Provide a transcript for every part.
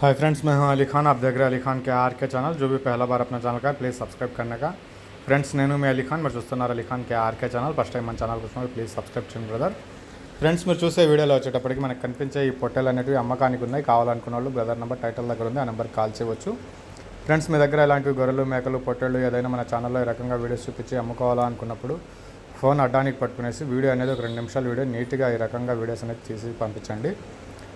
Hi friends मैं हूं अली खान आप देख रहे हैं अली खान के आर के चैनल जो भी पहला बार अपना ఛానల్ का ప్లీజ్ సబ్స్క్రైబ్ करने का ఫ్రెండ్స్ నేను మీ అలీ ఖాన్ మీరు చూస్తున్నారు Ali Khan K RK channel first time మన ఛానల్ కోసం ప్లీజ్ సబ్స్క్రైబ్ చేయండి బ్రదర్ ఫ్రెండ్స్ మీరు చూసే వీడియోలో వచ్చేటప్పటికి మనకు కనిపించే ఈ పొట్టెలు అనేటివి అమ్మకానికి ఉన్నాయి కావాలనుకున్న వాళ్ళు బ్రదర్ నెంబర్ టైటిల్ దగ్గర ఉంది ఆ నెంబర్కి కాల్ చేయవచ్చు ఫ్రెండ్స్ మీ దగ్గర ఇలాంటివి గొర్రెలు మేకలు పొట్టెళ్ళు ఏదైనా మన ఛానల్లో ఈ రకంగా వీడియోస్ చూపించి అమ్ముకోవాలా అనుకున్నప్పుడు ఫోన్ అడ్డానికి పట్టుకునేసి వీడియో అనేది ఒక రెండు నిమిషాల వీడియో నీట్గా ఈ రకంగా వీడియోస్ అనేది తీసి పంపించండి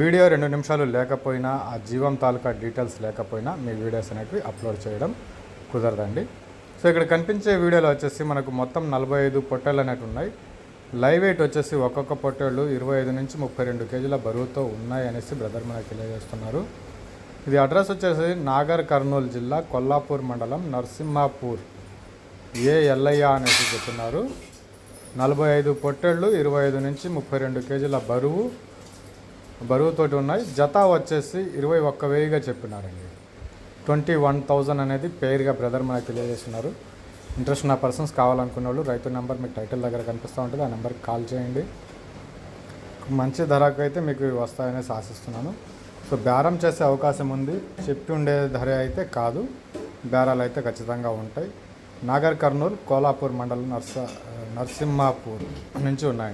వీడియో రెండు నిమిషాలు లేకపోయినా ఆ జీవం తాలూకా డీటెయిల్స్ లేకపోయినా మీ వీడియోస్ అనేటివి అప్లోడ్ చేయడం కుదరదండి. సో ఇక్కడ కనిపించే వీడియోలో వచ్చేసి మనకు మొత్తం నలభై ఐదు పొట్టేళ్ళు అనేవి ఉన్నాయి. లైవ్ వెయిట్ వచ్చేసి ఒక్కొక్క పొట్టేళ్ళు ఇరవై ఐదు నుంచి ముప్పై రెండు కేజీల బరువుతో ఉన్నాయి అనేసి బ్రదర్ మనకు తెలియజేస్తున్నారు. ఇది అడ్రస్ వచ్చేసి నాగర్ కర్నూలు జిల్లా కొల్లాపూర్ మండలం నరసింహాపూర్ ఏ ఎల్లయ్య అనేసి చెప్తున్నారు. నలభై ఐదు పొట్టేళ్ళు ఇరవై ఐదు నుంచి ముప్పై రెండు కేజీల బరువు బరువుతోటి ఉన్నాయి. జత వచ్చేసి ఇరవై ఒక్క వెయ్యిగా చెప్పినారండి. ట్వంటీ వన్ థౌజండ్ అనేది పేరుగా బ్రదర్ మనకు తెలియజేస్తున్నారు. ఇంట్రెస్ట్ ఉన్న పర్సన్స్ కావాలనుకున్న వాళ్ళు రైతు నెంబర్ మీకు టైటిల్ దగ్గర కనిపిస్తూ ఉంటుంది. ఆ నెంబర్కి కాల్ చేయండి. మంచి ధరకు అయితే మీకు ఇవి వస్తాయనేసి ఆశిస్తున్నాను. సో బేరం చేసే అవకాశం ఉంది. చెప్పి ఉండే ధర అయితే కాదు. బేరాలు అయితే ఖచ్చితంగా ఉంటాయి. నాగర్ కర్నూలు కోలాపూర్ మండలం నర్స నరసింహాపూర్ నుంచి ఉన్నాయి